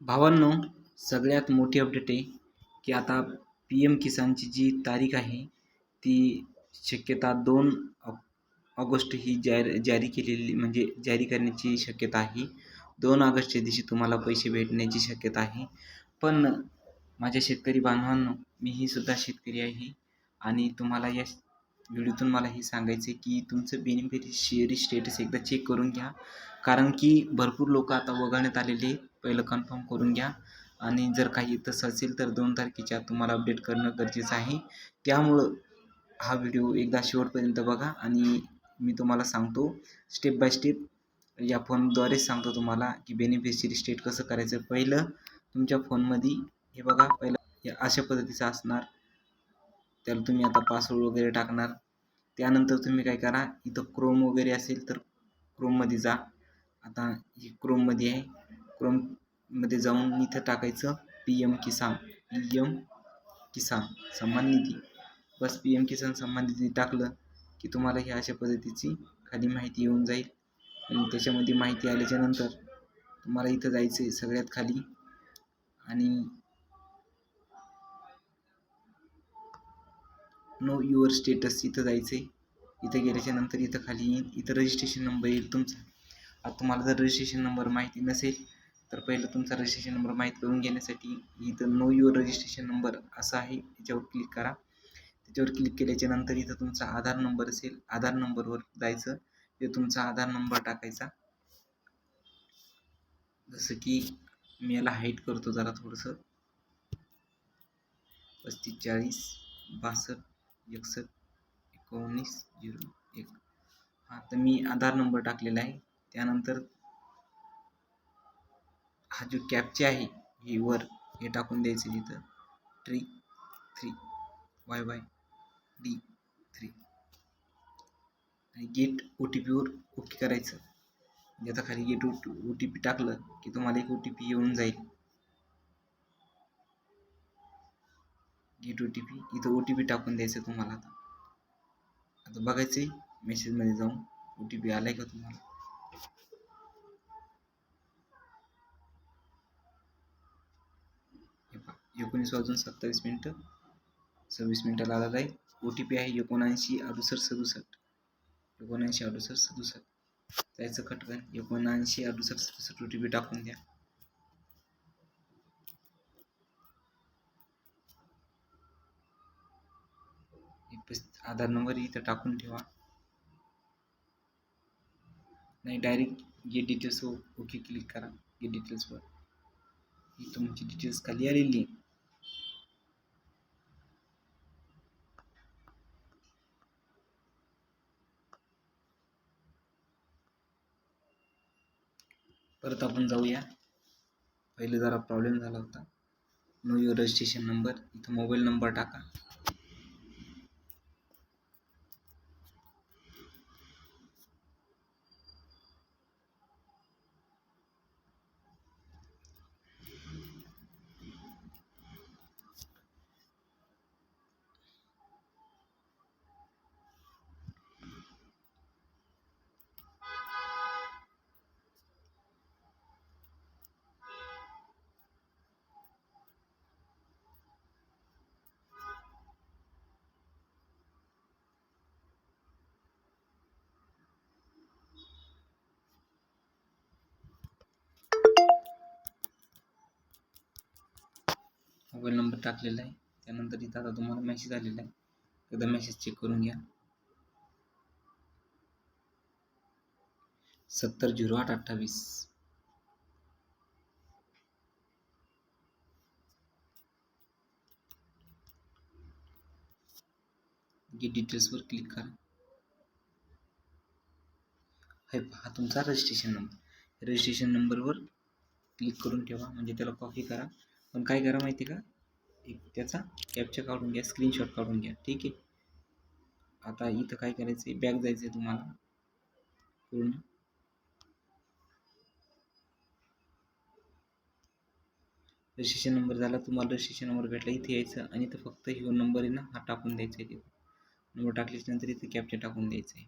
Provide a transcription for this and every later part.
भावांनो सगळ्यात मोठी अपडेट आहे की आता पी एम किसानची जी तारीख आहे ती शक्यता दोन ऑ ऑगस्ट ही जारी जारी केलेली म्हणजे जारी करण्याची शक्यता आहे. दोन ऑगस्टच्या दिवशी तुम्हाला पैसे भेटण्याची शक्यता आहे. पण माझ्या शेतकरी बांधवांनो मीही सुद्धा शेतकरी आहे आणि तुम्हाला या व्हिडिओतून मला हे सांगायचं आहे की तुमचं बेनिफिशियरी स्टेटस एकदा चेक करून घ्या. कारण की भरपूर लोक आता वगळण्यात आलेले आहेत. पहिलं कन्फर्म करून घ्या. आणि जर काही तसं असेल तर दोन तारखेच्या तुम्हाला अपडेट करणं गरजेचं आहे. त्यामुळं हा व्हिडिओ एकदा शेवटपर्यंत बघा आणि मी तुम्हाला सांगतो स्टेप बाय स्टेप या फोनद्वारेच सांगतो तुम्हाला की बेनिफिशरी स्टेट कसं करायचं. पहिलं तुमच्या फोनमध्ये हे बघा पहिलं अशा पद्धतीचं असणार. त्याला तुम्ही आता पासवर्ड वगैरे टाकणार. त्यानंतर तुम्ही काय करा इथं क्रोम वगैरे असेल तर क्रोममध्ये जा. आता ही क्रोममध्ये आहे. मध्ये जाऊन इथं टाकायचं P M Kisan P M Kisan सन्मान निधी. बस पी एम किसान सन्मान निधी टाकलं की तुम्हाला ही अशा पद्धतीची खाली माहिती येऊन जाईल. आणि त्याच्यामध्ये माहिती आल्याच्यानंतर तुम्हाला इथं जायचं आहे सगळ्यात खाली. आणि नो युअर स्टेटस इथं जायचं आहे इथं गेल्याच्यानंतर इथं खाली येईल. इथं रजिस्ट्रेशन नंबर येईल तुमचा. आता तुम्हाला जर रजिस्ट्रेशन नंबर माहिती नसेल तर पहिलं तुमचा रजिस्ट्रेशन नंबर माहीत करून घेण्यासाठी इथं नो युअर रजिस्ट्रेशन नंबर असा आहे त्याच्यावर क्लिक करा. त्याच्यावर क्लिक केल्याच्यानंतर इथं तुमचा आधार नंबर असेल आधार नंबरवर जायचं. ते तुमचा आधार नंबर टाकायचा. जसं की मी याला हाईट करतो जरा थोडंसं. पस्तीस चाळीस बासष्ट एकसष्ट एकोणीस झिरो एक. हां तर मी आधार नंबर टाकलेला आहे. त्यानंतर हा जो कॅपचे आहे हे वर हे टाकून द्यायचं तिथं tree three Y Y D three आणि गेट ओ टी पीवर ओके करायचं. म्हणजे आता खाली get O O T P टाकलं की तुम्हाला एक ओ टी पी येऊन जाईल. गेट ओ टी पी इथं ओ टी पी टाकून द्यायचं तुम्हाला आता. आता बघायचं आहे मेसेजमध्ये जाऊन ओ टी पी आला आहे का तुम्हाला? एकोणीस वाजून सत्तावीस मिनटं. सव्वीस मिनटाला आलेला आहे. ओ टी पी आहे एकोणऐंशी अडुसष्ट सदुसष्ट. एकोणऐंशी अडुसष्ट सदुसष्ट. जायचं खटकन एकोणऐंशी अडुसष्ट सदुसष्ट ओ टी पी टाकून द्या. आधार नंबर इथं टाकून ठेवा. नाही direct get details okay click करा. गेट डिटेल्सवर ही तुमची डिटेल्स खाली आलेली आहे. परत आपण जाऊया. पहिले जरा प्रॉब्लेम झाला होता. नो युअर रजिस्ट्रेशन नंबर इथं मोबाईल नंबर टाका. मोबाईल नंबर टाकलेला आहे. त्यानंतर इथं आता तुम्हाला मेसेज आलेला आहे. एकदा मेसेज चेक करून घ्या. सत्तर झिरो आठ अठ्ठावीस. डिटेल्सवर क्लिक करा. हे हा तुमचा रजिस्ट्रेशन नंबर रजिस्ट्रेशन नंबरवर क्लिक करून ठेवा. म्हणजे त्याला कॉपी करा. पण काय करा माहिती आहे का? एक त्याचा कॅप्चर काढून घ्या स्क्रीनशॉट काढून घ्या. ठीक आहे? आता इथं काय करायचं आहे बॅग जायचं आहे तुम्हाला. पूर्ण. रजिस्ट्रेशन नंबर झाला तुम्हाला रजिस्ट्रेशन नंबर भेटला. इथे यायचं आणि इथं फक्त ह्यो नंबर आहे ना हा टाकून द्यायचा आहे नंबर टाकल्याच्या नंतर इथे कॅप्चर टाकून द्यायचं आहे.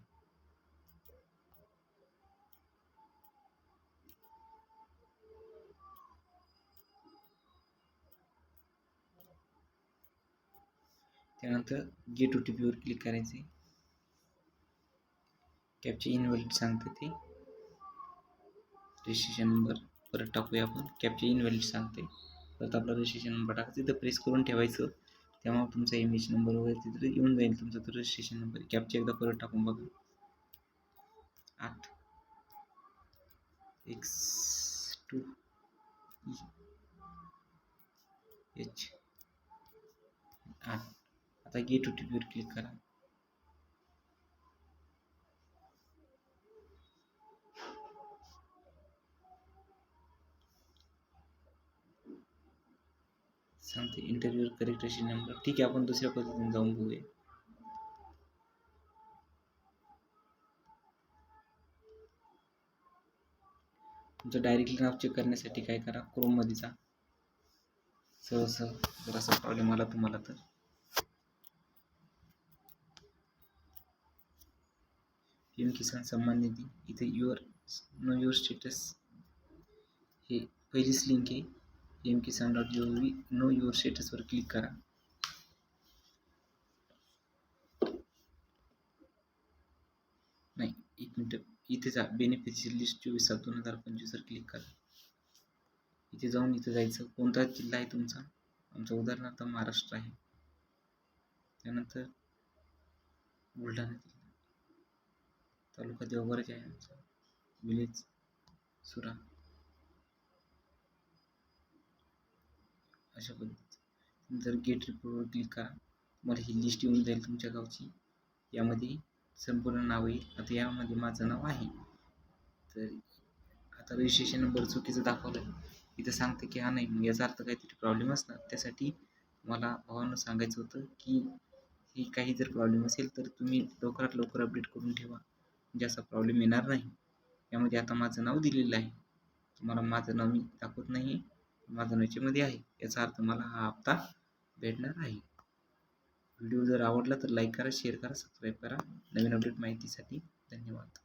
त्यानंतर गेट ओ टी पीवर क्लिक करायचे. कॅपचे इनव्हॅलिड सांगते ते. रजिस्ट्रेशन नंबर परत टाकूया आपण. कॅपचे इनव्हॅलिड सांगते. परत आपला रजिस्ट्रेशन नंबर टाकायचा तिथं प्रेस करून ठेवायचं. त्यामुळे तुमचा एम एच नंबर वगैरे तिथं येऊन जाईल तुमचा तो रजिस्ट्रेशन नंबर कॅपचे एकदा परत टाकून बघा. आठ. एक्स टू एच आठ. आता गेट ओ टी पीवर क्लिक करा. सांगते इंटरव्ह्यू करेक्ट अशी नंबर ठीक आहे आपण दुसऱ्या पद्धतीने जाऊन बघूया. तुमचं डायरेक्टली नाव चेक करण्यासाठी काय करा क्रोममध्ये जा सहज जर असा प्रॉब्लेम आला तुम्हाला तर. पी एम किसान सन्मान निधी इथे युअर नो युअर स्टेटस हे पहिलीच लिंक आहे P M Kisan dot G O V know your स्टेटसवर click करा नाही एक मिनटं इथे जा बेनिफिशियल लिस्ट चोवीस सात दोन हज़ार पंचवीसवर क्लिक करा इथे जाऊन इथे जायचं कोणता जिल्हा आहे तुमचा आमचा उदाहरणार्थ महाराष्ट्र आहे त्यानंतर बुलढाणा तालुका देवघरच आहे. आमचा विलेज सुरा. अशा पद्धती जर गेट रिपोर्टवर क्लिक करा तुम्हाला ही लिस्ट येऊन जाईल तुमच्या गावची. यामध्ये संपूर्ण नाव येईल आता यामध्ये माझं नाव आहे. तर आता रजिस्ट्रेशन नंबर चुकीचं दाखवलं इथं सांगतं की हा नाही मग याचा अर्थ काहीतरी प्रॉब्लेम असणार. त्यासाठी मला भावानं सांगायचं होतं की ही काही जर प्रॉब्लेम असेल तर तुम्ही लवकरात लवकर अपडेट करून ठेवा. जास्त प्रॉब्लेम येणार नाही. यामध्ये आता माझं नाव दिलेलं आहे. तुम्हाला माझं नाव मी दाखवत नाही माझं नाव याच्यामध्ये आहे. याचा अर्थ मला हा हप्ता भेटणार आहे. व्हिडिओ जर आवडला तर लाईक करा शेअर करा सबस्क्राईब करा. नवीन अपडेट माहितीसाठी धन्यवाद.